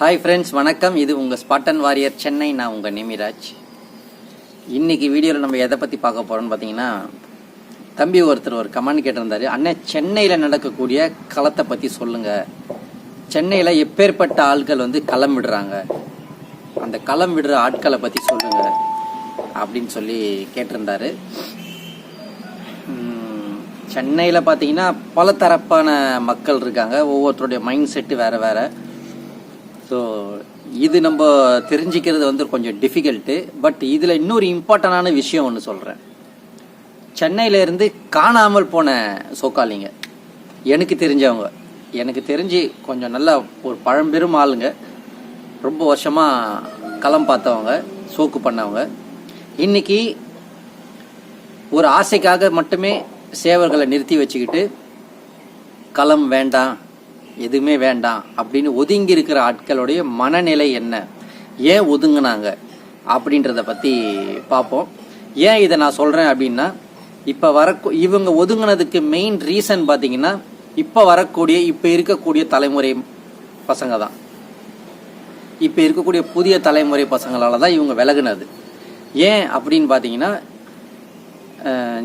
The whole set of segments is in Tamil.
ஹாய் ஃப்ரெண்ட்ஸ் வணக்கம். இது உங்கள் ஸ்பாட்டன் வாரியர் சென்னை நான் உங்கள் நிமிராஜ். இன்றைக்கி வீடியோவில் நம்ம எதை பற்றி பார்க்க போகிறோம்னு பார்த்தீங்கன்னா தம்பி ஒருத்தர் ஒரு கமெண்ட் கேட்டிருந்தாரு. அண்ணன் சென்னையில் நடக்கக்கூடிய களத்தை பற்றி சொல்லுங்கள் சென்னையில் எப்பேற்பட்ட ஆட்கள் வந்து களம் விடுறாங்க? அந்த களம் விடுற ஆட்களை பற்றி சொல்லுங்கள் அப்படின்னு சொல்லி கேட்டிருந்தாரு. சென்னையில் பார்த்தீங்கன்னா பல தரப்பான மக்கள் இருக்காங்க. ஒவ்வொருத்தருடைய மைண்ட் செட்டு வேறு வேறு. ஸோ இது நம்ம தெரிஞ்சுக்கிறது வந்து கொஞ்சம் டிஃபிகல்ட்டு பட் இதில் இன்னொரு இம்பார்ட்டண்டான விஷயம் ஒன்று சொல்கிறேன் சென்னையிலேருந்து காணாமல் போன சோக்காலிங்க எனக்கு தெரிஞ்சவங்க. எனக்கு தெரிஞ்சு கொஞ்சம் நல்ல ஒரு பழம்பெரும் ஆளுங்க. ரொம்ப வருஷமாக களம் பார்த்தவங்க சோக்கு பண்ணவங்க. இன்னைக்கு ஒரு ஆசைக்காக மட்டுமே சேவர்களை நிறுத்தி வச்சுக்கிட்டு களம் வேண்டாம் எதுவுமே வேண்டாம் அப்படின்னு ஒதுங்கி இருக்கிற ஆட்களுடைய மனநிலை என்ன? ஏன் ஒதுங்கினாங்க? அப்படின்றத பற்றி பார்ப்போம். ஏன் இதை நான் சொல்கிறேன் அப்படின்னா இப்போ வர இவங்க ஒதுங்கினதுக்கு மெயின் ரீசன் பார்த்தீங்கன்னா இப்போ வரக்கூடிய இப்போ இருக்கக்கூடிய தலைமுறை பசங்க தான் இப்போ இருக்கக்கூடிய புதிய தலைமுறை பசங்களால் தான் இவங்க விலகுனது. ஏன் அப்படின்னு பார்த்தீங்கன்னா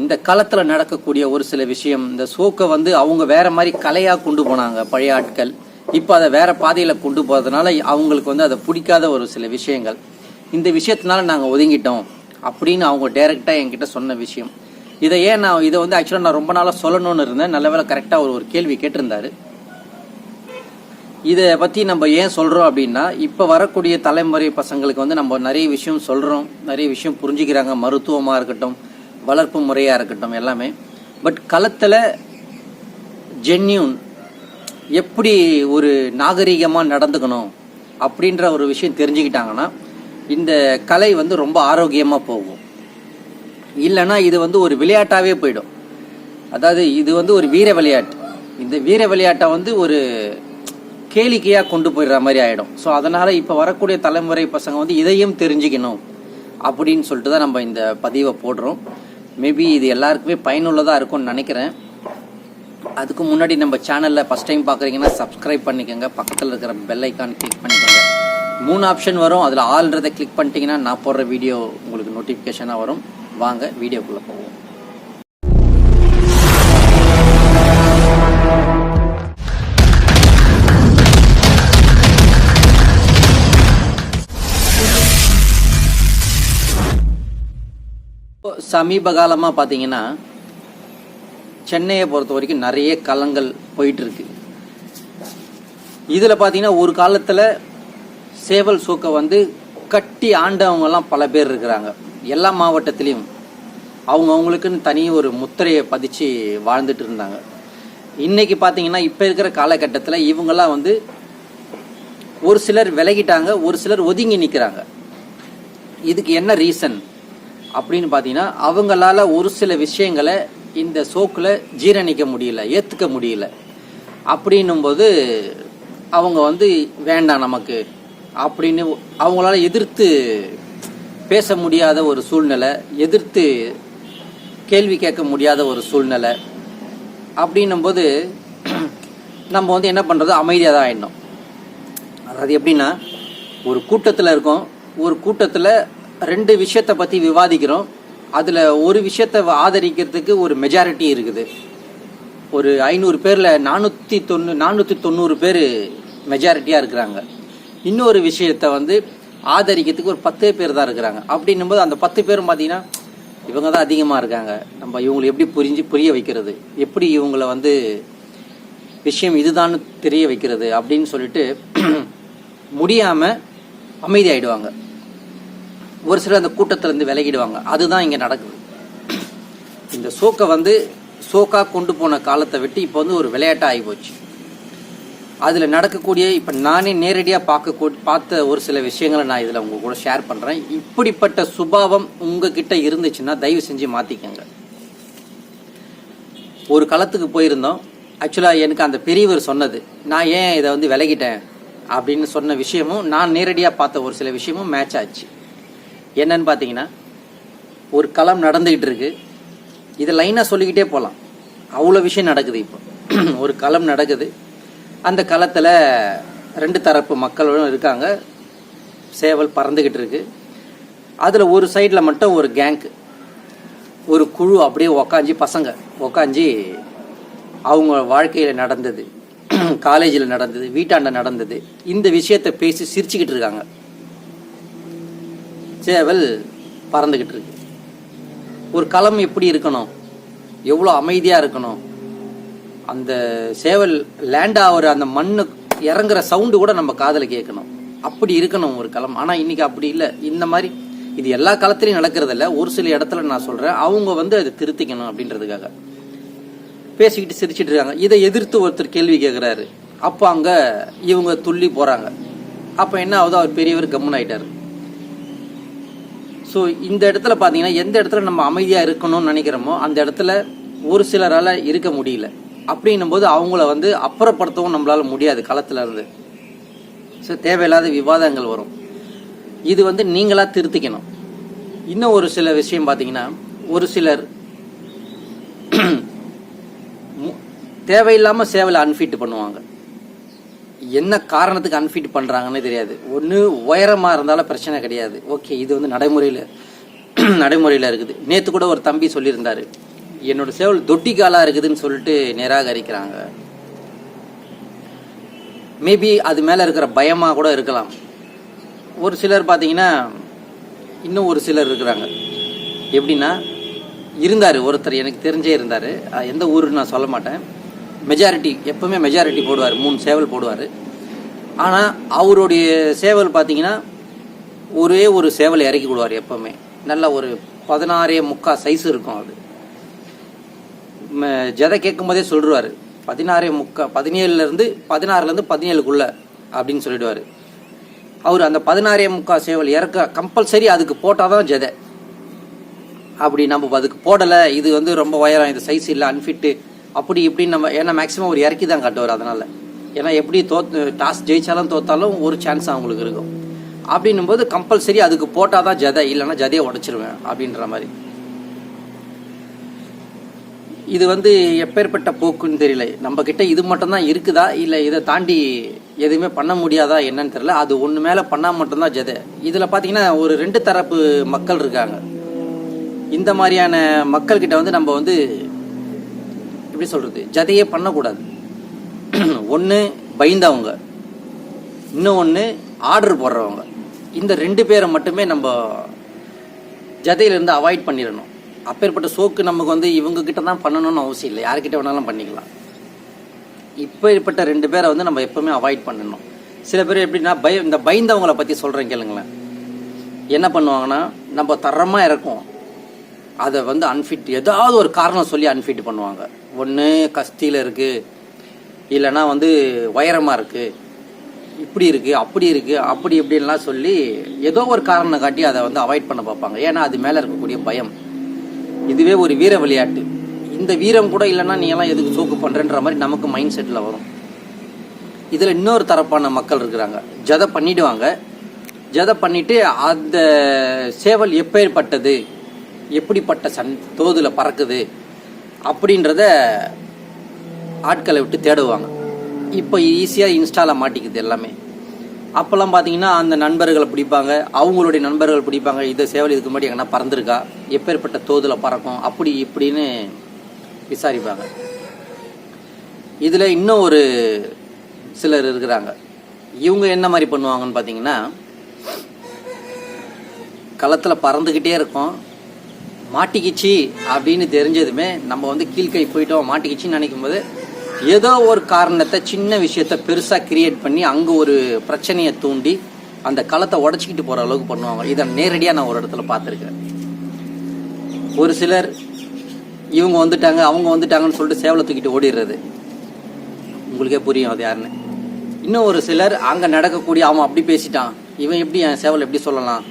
இந்த களத்தில் நடக்கக்கூடிய ஒரு சில விஷயம் இந்த சோக்கை வந்து அவங்க வேற மாதிரி கலையாக கொண்டு போனாங்க பழைய ஆட்கள். இப்போ அதை வேற பாதையில் கொண்டு போகிறதுனால அவங்களுக்கு வந்து அதை பிடிக்காத ஒரு சில விஷயங்கள். இந்த விஷயத்தினால நாங்கள் ஒதுங்கிட்டோம் அப்படின்னு அவங்க டைரெக்டாக என்கிட்ட சொன்ன விஷயம். இதை ஏன் நான் இதை வந்து ஆக்சுவலாக நான் ரொம்ப நாளாக சொல்லணும்னு இருந்தேன். நல்ல வேலை கரெக்டாக ஒரு ஒரு கேள்வி கேட்டிருந்தாரு. இதை பற்றி நம்ம ஏன் சொல்கிறோம் அப்படின்னா இப்போ வரக்கூடிய தலைமுறை பசங்களுக்கு வந்து நம்ம நிறைய விஷயம் சொல்கிறோம் நிறைய விஷயம் புரிஞ்சுக்கிறாங்க. மருத்துவமாக இருக்கட்டும் வளர்ப்பு முறையாக இருக்கட்டும் எல்லாமே. பட் களத்தில் ஜென்யூன் எப்படி ஒரு நாகரிகமாக நடந்துக்கணும் அப்படின்ற ஒரு விஷயம் தெரிஞ்சுக்கிட்டாங்கன்னா இந்த கலை வந்து ரொம்ப ஆரோக்கியமாக போகும். இல்லைன்னா இது வந்து ஒரு விளையாட்டாகவே போயிடும். அதாவது இது வந்து ஒரு வீர விளையாட்டு. இந்த வீர விளையாட்டை வந்து ஒரு கேளிக்கையாக கொண்டு போயிடுற மாதிரி ஆகிடும் ஸோ அதனால் இப்போ வரக்கூடிய தலைமுறை பசங்க வந்து இதையும் தெரிஞ்சுக்கணும் அப்படின்னு சொல்லிட்டு தான் நம்ம இந்த பதிவை போடுறோம். மேபி இது எல்லாருக்குமே பயனுள்ளதாக இருக்கும்னு நினைக்கிறேன். அதுக்கு முன்னாடி நம்ம சேனலில் ஃபஸ்ட் டைம் பார்க்குறீங்கன்னா சப்ஸ்கிரைப் பண்ணிக்கோங்க. பக்கத்தில் இருக்கிற பெல் ஐக்கான் கிளிக் பண்ணிக்கோங்க. மூணு ஆப்ஷன் வரும். அதில் ஆல்ன்றதை கிளிக் பண்ணிட்டீங்கன்னா நான் போடுற வீடியோ உங்களுக்கு நோட்டிஃபிகேஷனாக வரும். வாங்க வீடியோக்குள்ளே போவோம். சமீப காலமாக பார்த்தீங்கன்னா சென்னையை பொறுத்த வரைக்கும் நிறைய கலங்கள் போயிட்டு இருக்கு இதில் பார்த்தீங்கன்னா ஒரு காலத்தில் சேவல் சூக்கை வந்து கட்டி ஆண்டவங்கெல்லாம் பல பேர் இருக்கிறாங்க. எல்லா மாவட்டத்திலையும் அவங்க அவங்களுக்குன்னு தனி ஒரு முத்திரையை பதிச்சு வாழ்ந்துட்டு இருந்தாங்க. இன்னைக்கு பார்த்தீங்கன்னா இப்போ இருக்கிற காலகட்டத்தில் இவங்கெல்லாம் வந்து ஒரு சிலர் விலகிட்டாங்க ஒரு சிலர் ஒதுங்கி நிற்கிறாங்க இதுக்கு என்ன ரீசன்? அப்படின்னு பார்த்தீங்கன்னா அவங்களால ஒரு சில விஷயங்களை இந்த சோக்கில் ஜீரணிக்க முடியல ஏற்றுக்க முடியல. அப்படின்னும்போது அவங்க வந்து வேண்டாம் நமக்கு அப்படின்னு அவங்களால எதிர்த்து பேச முடியாத ஒரு சூழ்நிலை எதிர்த்து கேள்வி கேட்க முடியாத ஒரு சூழ்நிலை. அப்படின்னும்போது நம்ம வந்து என்ன பண்ணுறது அமைதியாக தான் ஆயிடணும். அதாவது எப்படின்னா ஒரு கூட்டத்தில் இருக்கோம். ஒரு கூட்டத்தில் ரெண்டு விஷயத்தை பற்றி விவாதிக்கிறோம். அதில் ஒரு விஷயத்தை ஆதரிக்கிறதுக்கு ஒரு மெஜாரிட்டி இருக்குது. ஒரு ஐநூறு பேரில் நானூற்றி தொண்ணூ நானூற்றி தொண்ணூறு பேர் மெஜாரிட்டியாக இருக்கிறாங்க. இன்னொரு விஷயத்த வந்து ஆதரிக்கிறதுக்கு ஒரு பத்தே பேர் தான் இருக்கிறாங்க. அப்படின்னும்போது அந்த பத்து பேரும் பார்த்தீங்கன்னா இவங்க தான் அதிகமாக இருக்காங்க. நம்ம இவங்களை எப்படி புரிஞ்சு புரிய வைக்கிறது? எப்படி இவங்களை வந்து விஷயம் இதுதான் தெரிய வைக்கிறது? அப்படின்னு சொல்லிட்டு முடியாமல் அமைதியாயிடுவாங்க. ஒரு சிலர் அந்த கூட்டத்திலேருந்து விலகிடுவாங்க. அதுதான் இங்கே நடக்குது. இந்த சோக்கை வந்து சோக்காக கொண்டு போன காலத்தை விட்டு இப்போ வந்து ஒரு விளையாட்டாக ஆகி போச்சு. அதில் நடக்கக்கூடிய இப்போ நானே நேரடியாக பார்க்க பார்த்த ஒரு சில விஷயங்களை நான் இதில் உங்கள் கூட ஷேர் பண்ணுறேன் இப்படிப்பட்ட சுபாவம் உங்ககிட்ட இருந்துச்சுன்னா தயவு செஞ்சு மாற்றிக்கங்க ஒரு களத்துக்கு போயிருந்தோம். ஆக்சுவலாக எனக்கு அந்த பெரியவர் சொன்னது நான் ஏன் இதை வந்து விலகிட்டேன்? அப்படின்னு சொன்ன விஷயமும் நான் நேரடியாக பார்த்த ஒரு சில விஷயமும் மேட்ச் ஆச்சு. என்னன்னு பார்த்தீங்கன்னா ஒரு களம் நடந்துகிட்டு இருக்கு. இதை லைனாக சொல்லிக்கிட்டே போகலாம் அவ்வளோ விஷயம் நடக்குது இப்போ. ஒரு களம் நடக்குது. அந்த களத்தில் ரெண்டு தரப்பு மக்களும் இருக்காங்க. சேவல் பறந்துக்கிட்டு இருக்கு. அதில் ஒரு சைடில் மட்டும் ஒரு கேங்க் ஒரு குழு அப்படியே உக்காஞ்சி பசங்க உக்காஞ்சி அவங்க வாழ்க்கையில் நடந்தது. காலேஜில் நடந்தது வீட்டாண்ட நடந்தது. இந்த விஷயத்தை பேசி சிரிச்சுக்கிட்டு இருக்காங்க. சேவல் பறந்துக்கிட்டு இருக்கு. ஒரு களம் எப்படி இருக்கணும்? எவ்வளோ அமைதியாக இருக்கணும்? அந்த சேவல் லேண்ட் ஆகிற அந்த மண்ணு இறங்குற சவுண்டு கூட நம்ம காதில் கேட்கணும். அப்படி இருக்கணும் ஒரு களம். ஆனால் இன்னைக்கு அப்படி இல்லை. இந்த மாதிரி இது எல்லா காலத்திலையும் நடக்கிறதில்ல. ஒரு சில இடத்துல நான் சொல்கிறேன் அவங்க வந்து அதை திருத்திக்கணும் அப்படின்றதுக்காக. பேசிக்கிட்டு சிரிச்சிட்டு இருக்காங்க. இதை எதிர்த்து ஒருத்தர் கேள்வி கேட்குறாரு அப்போ அங்கே இவங்க துள்ளி போகிறாங்க அப்போ என்ன ஆகுது? அவர் பெரியவர் கம்முன் ஆகிட்டார் ஸோ இந்த இடத்துல பார்த்தீங்கன்னா எந்த இடத்துல நம்ம அமைதியாக இருக்கணும்னு நினைக்கிறோமோ அந்த இடத்துல ஒரு சிலரால் இருக்க முடியல. அப்படின்னும் போது அவங்கள வந்து அப்புறப்படுத்தவும் நம்மளால முடியாது களத்துல இருந்து. ஸோ தேவையில்லாத விவாதங்கள் வரும். இது வந்து நீங்களாக திருத்திக்கணும். இன்னும் ஒரு சில விஷயம் பார்த்தீங்கன்னா ஒரு சிலர் மு- சேவையில் அன்ஃபிட் பண்ணுவாங்க. என்ன காரணத்துக்கு அன்ஃபிட் பண்றாங்கன்னு தெரியாது. ஒன்று உயரமாக இருந்தாலும் பிரச்சனை கிடையாது. ஓகே இது வந்து நடைமுறையில் நடைமுறையில் இருக்குது. நேற்று கூட ஒரு தம்பி சொல்லியிருந்தார். என்னோடய சேவல் தொட்டி காலாக இருக்குதுன்னு சொல்லிட்டு நிராகரிக்கிறாங்க. மேபி அது மேலே இருக்கிற பயமாக கூட இருக்கலாம். ஒரு சிலர் பார்த்தீங்கன்னா இன்னும் ஒரு சிலர் இருக்கிறாங்க. எப்படின்னா இருந்தார். ஒருத்தர் எனக்கு தெரிஞ்சே இருந்தார். எந்த ஊருன்னு நான் சொல்ல மாட்டேன். மெஜாரிட்டி எப்பவுமே மெஜாரிட்டி போடுவார். மூணு சேவல் போடுவார். ஆனால் அவருடைய சேவல் பார்த்தீங்கன்னா ஒரே ஒரு சேவலை இறக்கி விடுவார் எப்பவுமே. நல்ல ஒரு பதினாறே முக்கால் சைஸ் இருக்கும் அது. ம- ஜதை கேட்கும் போதே சொல்லிடுவார் பதினாறே முக்கா பதினேழுலேருந்து பதினாறுலேருந்து பதினேழுக்குள்ள அப்படின்னு சொல்லிடுவார். அவர் அந்த பதினாறே முக்கால் சேவல் இறக்க கம்பல்சரி அதுக்கு போட்டால் தான் ஜதை. அப்படி நம்ம அதுக்கு போடலை இது வந்து ரொம்ப உயரம் இது சைஸ் இல்லை அன்ஃபிட்டு அப்படி இப்படின்னு நம்ம ஏன்னா மேக்ஸிமம் ஒரு இறக்கி தான் காட்டுவார் அதனால். ஏன்னா எப்படி தோத்து டாஸ் ஜெயிச்சாலும் தோத்தாலும் ஒரு சான்ஸ் அவங்களுக்கு இருக்கும். அப்படின்னும் போது கம்பல்சரி அதுக்கு போட்டால் தான் ஜதை இல்லைன்னா ஜதையை உடைச்சிருவேன் அப்படின்ற மாதிரி. இது வந்து எப்பேற்பட்ட போக்குன்னு தெரியல. நம்ம கிட்ட இது மட்டும்தான் இருக்குதா? இல்லை இதை தாண்டி எதுவுமே பண்ண முடியாதா? என்னன்னு தெரியல. அது ஒன்று மேலே பண்ணால் மட்டும்தான் ஜதை. இதில் பார்த்தீங்கன்னா ஒரு ரெண்டு தரப்பு மக்கள் இருக்காங்க. இந்த மாதிரியான மக்கள்கிட்ட வந்து நம்ம வந்து எப்படி சொல்கிறது ஜதையே பண்ணக்கூடாது. ஒன்று பயந்தவங்க. இன்னும் ஒன்று ஆர்டர் போடுறவங்க. இந்த ரெண்டு பேரை மட்டுமே நம்ம ஜதையிலேருந்து அவாய்ட் பண்ணிடணும். அப்பேற்பட்ட சோக்கு நமக்கு வந்து இவங்கக்கிட்ட தான் பண்ணணும்னு அவசியம் இல்லை. யார்கிட்ட வேணாலும் பண்ணிக்கலாம். இப்பேற்பட்ட ரெண்டு பேரை வந்து நம்ம எப்போவுமே அவாய்ட் பண்ணணும். சில பேர் எப்படின்னா பய இந்த பயந்தவங்களை பற்றி சொல்கிறேன் கேளுங்களேன். என்ன பண்ணுவாங்கன்னா நம்ம தரமாக இறக்கும். அதை வந்து அன்ஃபிட் ஏதாவது ஒரு காரணம் சொல்லி அன்ஃபிட் பண்ணுவாங்க. ஒன்று கஸ்தியில் இருக்குது இல்லைன்னா வந்து உயரமாக இருக்குது இப்படி இருக்குது அப்படி இருக்குது அப்படி இப்படின்லாம் சொல்லி ஏதோ ஒரு காரணம் காட்டி அதை வந்து அவாய்ட் பண்ண பார்ப்பாங்க. ஏன்னா அது மேலே இருக்கக்கூடிய பயம். இதுவே ஒரு வீர விளையாட்டு. இந்த வீரம் கூட இல்லைன்னா நீ எல்லாம் எதுக்கு சோக்கு பண்ணுறன்ற மாதிரி நமக்கு மைண்ட் செட்டில் வரும். இதில் இன்னொரு தரப்பான மக்கள் இருக்கிறாங்க. ஜதை பண்ணிடுவாங்க. ஜதை பண்ணிவிட்டு அந்த சேவல் எப்பேற்பட்டது? எப்படிப்பட்ட சன் தோதில் பறக்குது? அப்படின்றத ஆட்களை விட்டு தேடுவாங்க. இப்போ ஈஸியாக இன்ஸ்டாவில் மாட்டிக்குது எல்லாமே. அப்போல்லாம் பார்த்தீங்கன்னா அந்த நண்பர்களை பிடிப்பாங்க அவங்களுடைய நண்பர்கள் பிடிப்பாங்க இதை சேவல் இதுக்கு முன்னாடி எங்கன்னா பறந்துருக்கா? எப்பேற்பட்ட தோதில் பறக்கும்? அப்படி இப்படின்னு விசாரிப்பாங்க. இதில் இன்னும் ஒரு சிலர் இருக்கிறாங்க. இவங்க என்ன மாதிரி பண்ணுவாங்கன்னு பார்த்தீங்கன்னா களத்தில் பறந்துக்கிட்டே இருக்கும். மாட்டிக்கிச்சு அப்படின்னு தெரிஞ்சதுமே நம்ம வந்து கீழ்கை போயிட்டோம் மாட்டிக்கிச்சின்னு நினைக்கும் போது ஏதோ ஒரு காரணத்தை சின்ன விஷயத்த பெருசாக கிரியேட் பண்ணி அங்கே ஒரு பிரச்சனையை தூண்டி அந்த களத்தை உடச்சிக்கிட்டு போகிற அளவுக்கு பண்ணுவாங்க. இதை நேரடியாக நான் ஒரு இடத்துல பார்த்துருக்கேன் ஒரு சிலர் இவங்க வந்துட்டாங்க அவங்க வந்துட்டாங்கன்னு சொல்லிட்டு சேவலை தூக்கிட்டு ஓடிடுறது. உங்களுக்கே புரியும் அது யாருன்னு. இன்னும் ஒரு சிலர் அங்கே நடக்கக்கூடிய அவன் அப்படி பேசிட்டான். இவன் எப்படி என் சேவல் எப்படி சொல்லலாம்?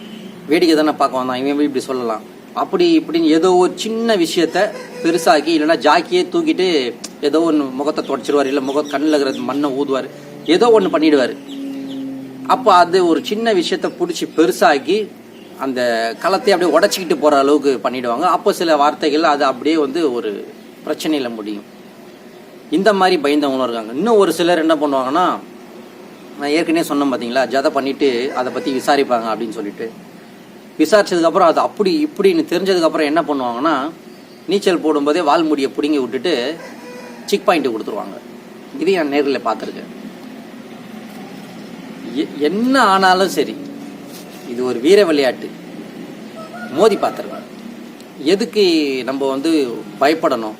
வேடிக்கை தானே பார்க்க வந்தான். இவன் எப்படி இப்படி சொல்லலாம்? அப்படி இப்படின்னு ஏதோ ஒரு சின்ன விஷயத்த பெருசாக்கி இல்லைன்னா ஜாக்கியே தூக்கிட்டு ஏதோ ஒன்று முகத்தை தொடச்சிருவார் இல்லை முக கண்ணில் இருக்கிற மண்ணை ஊதுவார் ஏதோ ஒன்று பண்ணிடுவார். அப்போ அது ஒரு சின்ன விஷயத்த பிடிச்சி பெருசாக்கி அந்த களத்தை அப்படியே உடச்சிக்கிட்டு போகிற அளவுக்கு பண்ணிடுவாங்க. அப்போ சில வார்த்தைகள் அது அப்படியே வந்து ஒரு பிரச்சனையில் முடியும். இந்த மாதிரி பயந்தவங்களும் இருக்காங்க. இன்னும் ஒரு சிலர் என்ன பண்ணுவாங்கன்னா நான் ஏற்கனவே சொன்னேன் பார்த்தீங்களா ஜதை பண்ணிட்டு அதை பற்றி விசாரிப்பாங்க அப்படின்னு சொல்லிட்டு. விசாரிச்சதுக்கப்புறம் அது அப்படி இப்படின்னு தெரிஞ்சதுக்கப்புறம் என்ன பண்ணுவாங்கன்னா நீச்சல் போடும்போதே வால்முடியை பிடுங்கி விட்டுட்டு சிக் பாயிண்ட் கொடுத்துருவாங்க. இதையும் நான் நேரில் பார்த்துருக்கேன். எ- என்ன ஆனாலும் சரி இது ஒரு வீர விளையாட்டு. மோதி பார்த்துருவேன். எதுக்கு நம்ம வந்து பயப்படணும்?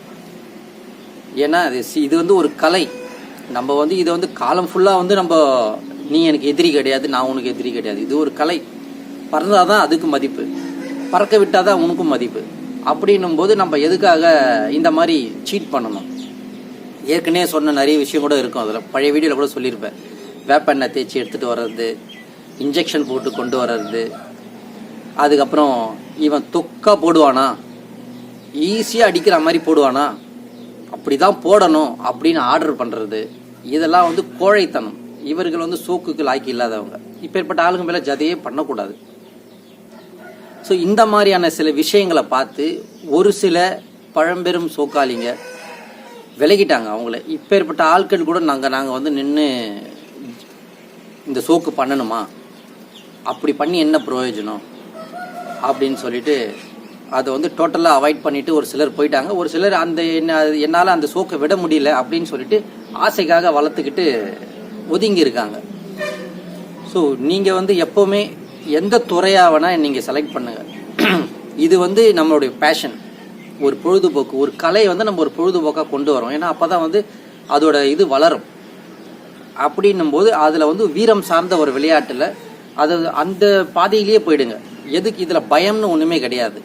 ஏன்னா அது சி- இது வந்து ஒரு கலை. நம்ம வந்து இதை வந்து காலம் ஃபுல்லாக வந்து நம்ம நீ எனக்கு எதிரி கிடையாது நான் உனக்கு எதிரி கிடையாது. இது ஒரு கலை. பறந்தால் தான் அதுக்கு மதிப்பு. பறக்க விட்டால் தான் உனக்கும் மதிப்பு. அப்படின்னும் போது நம்ம எதுக்காக இந்த மாதிரி சீட் பண்ணணும்? ஏற்கனவே சொன்ன நிறைய விஷயம் கூட இருக்கும். அதில் பழைய வீடியோவில் கூட சொல்லியிருப்பேன். வேப்பெண்ணெய் தேய்ச்சி எடுத்துகிட்டு வர்றது இன்ஜெக்ஷன் போட்டு கொண்டு வர்றது. அதுக்கப்புறம் இவன் தொக்கா போடுவானா? ஈஸியாக அடிக்கிற மாதிரி போடுவானா? அப்படி தான் போடணும் அப்படின்னு ஆர்டர் பண்ணுறது இதெல்லாம் வந்து கோழைத்தனம். இவர்கள் வந்து சோக்குக்கு லாய்க்கு இல்லாதவங்க. இப்பேற்பட்ட ஆளுங்க மேலே ஜதையே பண்ணக்கூடாது. ஸோ இந்த மாதிரியான சில விஷயங்களை பார்த்து ஒரு சில பழம்பெரும் சோக்காளிங்க விலகிட்டாங்க அவங்கள. இப்பேற்பட்ட ஆட்கள் கூட நாங்கள் நாங்கள் வந்து நின்று இந்த சோக்கு பண்ணணுமா? அப்படி பண்ணி என்ன பிரயோஜனம்? அப்படின்னு சொல்லிட்டு அதை வந்து டோட்டலாக அவாய்ட் பண்ணிவிட்டு ஒரு சிலர் போயிட்டாங்க. ஒரு சிலர் அந்த என்ன என்னால் அந்த சோக்கை விட முடியல அப்படின்னு சொல்லிட்டு ஆசைக்காக வளர்த்துக்கிட்டு ஒதுங்கி இருக்காங்க. ஸோ நீங்கள் வந்து எப்போவுமே எந்த துறையாக வேணால் நீங்கள் செலக்ட் பண்ணுங்கள் இது வந்து நம்மளுடைய பேஷன் ஒரு பொழுதுபோக்கு ஒரு கலையை வந்து நம்ம ஒரு பொழுதுபோக்காக கொண்டு வரோம் ஏன்னா அப்போ தான் வந்து அதோட இது வளரும். அப்படின்னும் போது அதில் வந்து வீரம் சார்ந்த ஒரு விளையாட்டில் அது அந்த பாதையிலேயே போயிடுங்க. எதுக்கு இதில் பயம்னு ஒன்றுமே கிடையாது.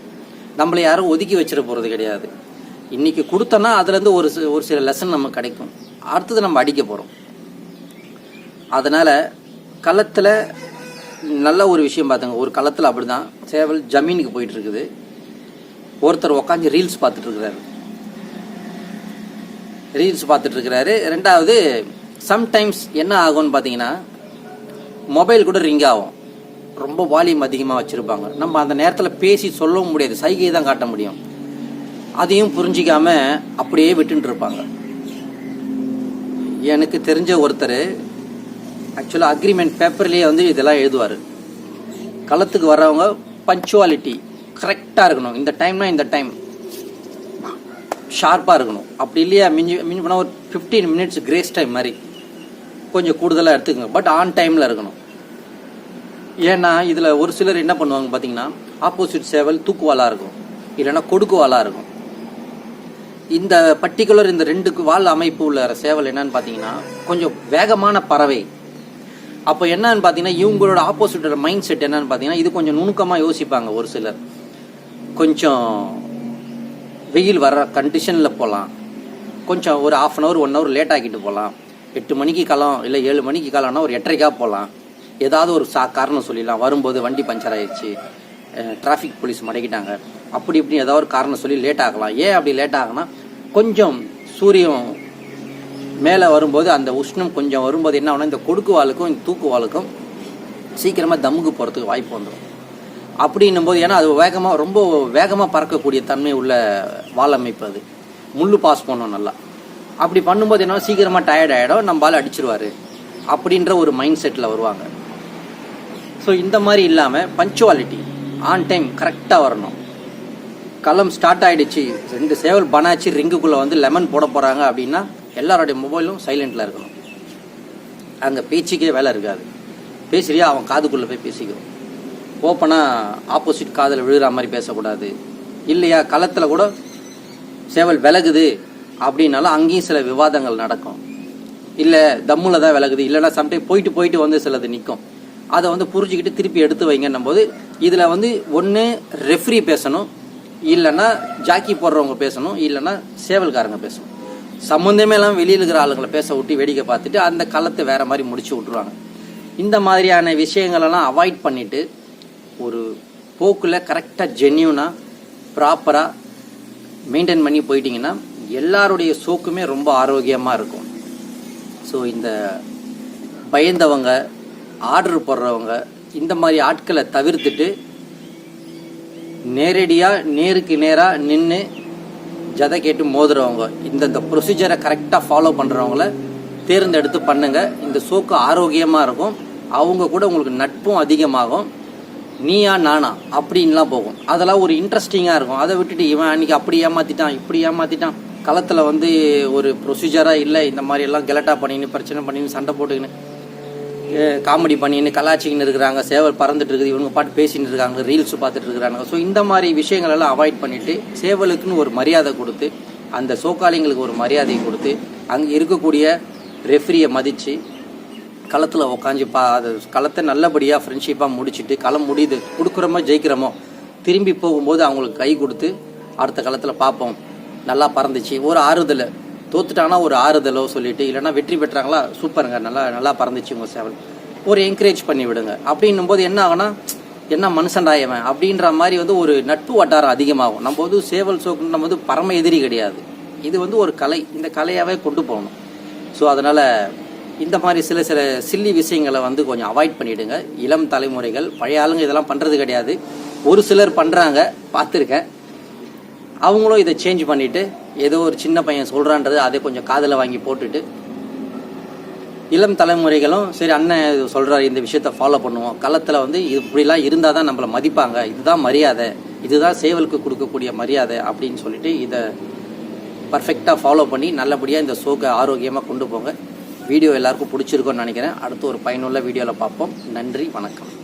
நம்மளை யாரும் ஒதுக்கி வச்சிட போகிறது கிடையாது. இன்னைக்கு கொடுத்தோன்னா அதுலேருந்து ஒரு ஒரு சில லெசன் நமக்கு கிடைக்கும். அடுத்தது நம்ம அடிக்க போகிறோம் அதனால் களத்தில் நல்ல ஒரு விஷயம் பார்த்துங்க ஒரு களத்தில் அப்படி தான் சேவல் ஜமீனுக்கு போயிட்டு இருக்குது. ஒருத்தர் உக்காந்து ரீல்ஸ் பார்த்துட்டு இருக்கிறாரு ரீல்ஸ் பார்த்துட்டு இருக்கிறாரு ரெண்டாவது சம்டைம்ஸ் என்ன ஆகும்னு பார்த்தீங்கன்னா மொபைல் கூட ரிங் ஆகும். ரொம்ப வால்யூம் அதிகமாக வச்சுருப்பாங்க. நம்ம அந்த நேரத்தில் பேசி சொல்லவும் முடியாது. சைகையை தான் காட்ட முடியும். அதையும் புரிஞ்சிக்காம அப்படியே விட்டுட்டு இருப்பாங்க. எனக்கு தெரிஞ்ச ஒருத்தர் ஆக்சுவலாக அக்ரிமெண்ட் பேப்பர்லேயே வந்து இதெல்லாம் எழுதுவார். களத்துக்கு வர்றவங்க பஞ்சுவாலிட்டி கரெக்டாக இருக்கணும். இந்த டைம்னா இந்த டைம் ஷார்ப்பாக இருக்கணும். அப்படி இல்லையா மிஞ்சி மிஞ்சி போனால் ஒரு ஃபிஃப்டீன் மினிட்ஸ் கிரேஸ் டைம் மாதிரி. கொஞ்சம் கூடுதலாக எடுத்துக்கோங்க. பட் ஆன் டைமில் இருக்கணும். ஏன்னா இதில் ஒரு சிலர் என்ன பண்ணுவாங்க பார்த்தீங்கன்னா ஆப்போசிட் சேவல் தூக்குவாலாக இருக்கும். இல்லைன்னா கொடுக்குவாலாக இருக்கும். இந்த பர்டிகுலர் இந்த ரெண்டு வால் அமைப்பு உள்ள சேவல் என்னன்னு பார்த்தீங்கன்னா கொஞ்சம் வேகமான பறவை. அப்போ என்னன்னு பார்த்தீங்கன்னா இவங்களோட ஆப்போசிட்டோட மைண்ட் செட் என்னன்னு பார்த்தீங்கன்னா இது கொஞ்சம் நுணுக்கமாக யோசிப்பாங்க ஒரு சிலர். கொஞ்சம் வெயில் வர்ற கண்டிஷனில் போகலாம் கொஞ்சம் ஒரு half an hour one hour late ஆக்கிட்டு போகலாம் எட்டு மணிக்கு காலம் இல்லை ஏழு மணிக்கு காலம்னா ஒரு எட்டரைக்காக போகலாம் ஏதாவது ஒரு சா காரணம் சொல்லிடலாம். வரும்போது வண்டி பஞ்சர் ஆயிடுச்சு. டிராஃபிக் போலீஸ் மடக்கிட்டாங்க. அப்படி இப்படி ஏதாவது ஒரு காரணம் சொல்லி லேட் ஆகலாம். ஏன் அப்படி லேட் ஆகுனா கொஞ்சம் சூரியன் மேலே வரும்போது அந்த உஷ்ணம் கொஞ்சம் வரும்போது என்ன ஆகுனா இந்த கொடுக்கு வாளுக்கும் தூக்கு வாளுக்கும் சீக்கிரமாக தம்முக்கு போகிறதுக்கு வாய்ப்பு வந்துடும் அப்படின்னும் போது ஏன்னா அது வேகமாக ரொம்ப வேகமாக பறக்கக்கூடிய தன்மை உள்ள வால் அமைப்பு அது. முள் பாஸ் பண்ணோம் நல்லா. அப்படி பண்ணும்போது என்ன சீக்கிரமாக டயர்ட் ஆகிடும் நம்ம பால் அடிச்சிருவார் அப்படின்ற ஒரு மைண்ட் செட்டில் வருவாங்க. ஸோ இந்த மாதிரி இல்லாமல் பஞ்சுவாலிட்டி ஆன் டைம் கரெக்டாக வரணும். களம் ஸ்டார்ட் ஆகிடுச்சு ரெண்டு சேவல் பனாச்சு ரிங்குக்குள்ளே வந்து லெமன் போட போகிறாங்க அப்படின்னா எல்லாருடைய மொபைலும் சைலண்டில் இருக்கணும். அங்கே பேச்சுக்கே வேலை இருக்காது. பேசுறியா? அவன் காதுக்குள்ளே போய் பேசிக்கிறோம் ஓப்பனாக ஆப்போசிட் காதில் விழுகிற மாதிரி பேசக்கூடாது. இல்லையா? களத்தில் கூட சேவல் விலகுது அப்படின்னாலும் அங்கேயும் சில விவாதங்கள் நடக்கும். இல்லை தம்முல தான் விலகுது. இல்லைனா சம்டைம் போயிட்டு போயிட்டு வந்து சிலது நிற்கும் அதை வந்து புரிஞ்சுக்கிட்டு திருப்பி எடுத்து வைங்கன்னும் போது இதில் வந்து ஒன்று ரெஃப்ரி பேசணும். இல்லைன்னா ஜாக்கி போடுறவங்க பேசணும். இல்லைன்னா சேவல்காரங்க பேசணும். சம்மந்தமே இல்லாமல் வெளியில் இருக்கிற ஆளுங்களை பேச விட்டு வேடிக்கை பார்த்துட்டு அந்த களத்தை வேற மாதிரி முடிச்சு விட்ருவாங்க இந்த மாதிரியான விஷயங்களெல்லாம் அவாய்ட் பண்ணிட்டு ஒரு போக்கில் கரெக்டாக ஜென்யூனாக ப்ராப்பராக மெயின்டைன் பண்ணி போயிட்டீங்கன்னா எல்லாருடைய சோக்குமே ரொம்ப ஆரோக்கியமாக இருக்கும். ஸோ இந்த பயந்தவங்க ஆர்டர் போடுறவங்க இந்த மாதிரி ஆட்களை தவிர்த்துட்டு நேரடியாக நேருக்கு நேராக நின்று ஜதை கேட்டு மோதுறவங்க இந்தந்த ப்ரொசீஜரை கரெக்டாக ஃபாலோ பண்ணுறவங்கள தேர்ந்தெடுத்து பண்ணுங்கள் இந்த சோக்கு ஆரோக்கியமாக இருக்கும். அவங்க கூட உங்களுக்கு நட்பும் அதிகமாகும். நீயா நானா? அப்படின்லாம் போகும். அதெல்லாம் ஒரு இன்ட்ரெஸ்டிங்காக இருக்கும். அதை விட்டுட்டு இவன் அன்றைக்கி அப்படி ஏமாற்றிட்டான் இப்படி ஏமாற்றிட்டான் களத்தில் வந்து ஒரு ப்ரொசீஜராக இல்லை. இந்த மாதிரி எல்லாம் கெலட்டா பண்ணின்னு பிரச்சனை பண்ணின்னு சண்டை போட்டுக்கின்னு காமெடி பண்ணின்னு கலாச்சிக்கின்னு இருக்கிறாங்க. சேவல் பறந்துட்டு இருக்குது. இவங்க பாட்டு பேசின்னு இருக்காங்க. ரீல்ஸ் பார்த்துட்டு இருக்கிறாங்க. ஸோ இந்த மாதிரி விஷயங்கள் எல்லாம் அவாய்ட் பண்ணிட்டு சேவலுக்குன்னு ஒரு மரியாதை கொடுத்து அந்த சோக்காளிங்களுக்கு ஒரு மரியாதை கொடுத்து அங்கே இருக்கக்கூடிய ரெஃப்ரியை மதித்து களத்தில் உக்காந்து பா அது களத்தை நல்லபடியாக ஃப்ரெண்ட்ஷிப்பாக முடிச்சுட்டு களம் முடியுது கொடுக்குறோமோ ஜெயிக்கிறோமோ திரும்பி போகும்போது அவங்களுக்கு கை கொடுத்து அடுத்த களத்தில் பார்ப்போம் நல்லா பறந்துச்சு. ஒரு ஆறுதல். தோத்துட்டாங்கன்னா ஒரு ஆறுதலோ சொல்லிட்டு இல்லைன்னா வெற்றி பெற்றாங்களா சூப்பருங்க. நல்லா நல்லா பறந்துச்சு உங்கள் சேவல் ஒரு என்கரேஜ் பண்ணி விடுங்க. அப்படின்னும் போது என்ன ஆகுனா என்ன மனுஷன்டாயவன் அப்படின்ற மாதிரி வந்து ஒரு நட்பு வட்டாரம் அதிகமாகும். நம்ம வந்து சேவல் சோக்குன்னு நம்ம வந்து பரம எதிரி கிடையாது. இது வந்து ஒரு கலை. இந்த கலையாகவே கொண்டு போகணும். ஸோ அதனால் இந்த மாதிரி சில சில சில்லி விஷயங்களை வந்து கொஞ்சம் அவாய்ட் பண்ணிடுங்க. இளம் தலைமுறைகள் பழைய ஆளுங்க இதெல்லாம் பண்ணுறது கிடையாது. ஒரு சிலர் பண்ணுறாங்க பார்த்துருக்கேன். அவங்களும் இதை சேஞ்ச் பண்ணிட்டு ஏதோ ஒரு சின்ன பையன் சொல்கிறான்றது அதை கொஞ்சம் காதில் வாங்கி போட்டுட்டு இளம் தலைமுறைகளும் சரி அண்ணன் சொல்கிறாரு இந்த விஷயத்த ஃபாலோ பண்ணுவோம். களத்தில் வந்து இப்படிலாம் இருந்தால் தான் நம்மளை மதிப்பாங்க. இதுதான் மரியாதை. இதுதான் சேவலுக்கு கொடுக்கக்கூடிய மரியாதை அப்படின்னு சொல்லிட்டு இதை பர்ஃபெக்டாக ஃபாலோ பண்ணி நல்லபடியாக இந்த ஷோக்கை ஆரோக்கியமாக கொண்டு போங்க. வீடியோ எல்லாருக்கும் பிடிச்சிருக்கோன்னு நினைக்கிறேன். அடுத்து ஒரு பயனுள்ள வீடியோவில் பார்ப்போம். நன்றி வணக்கம்.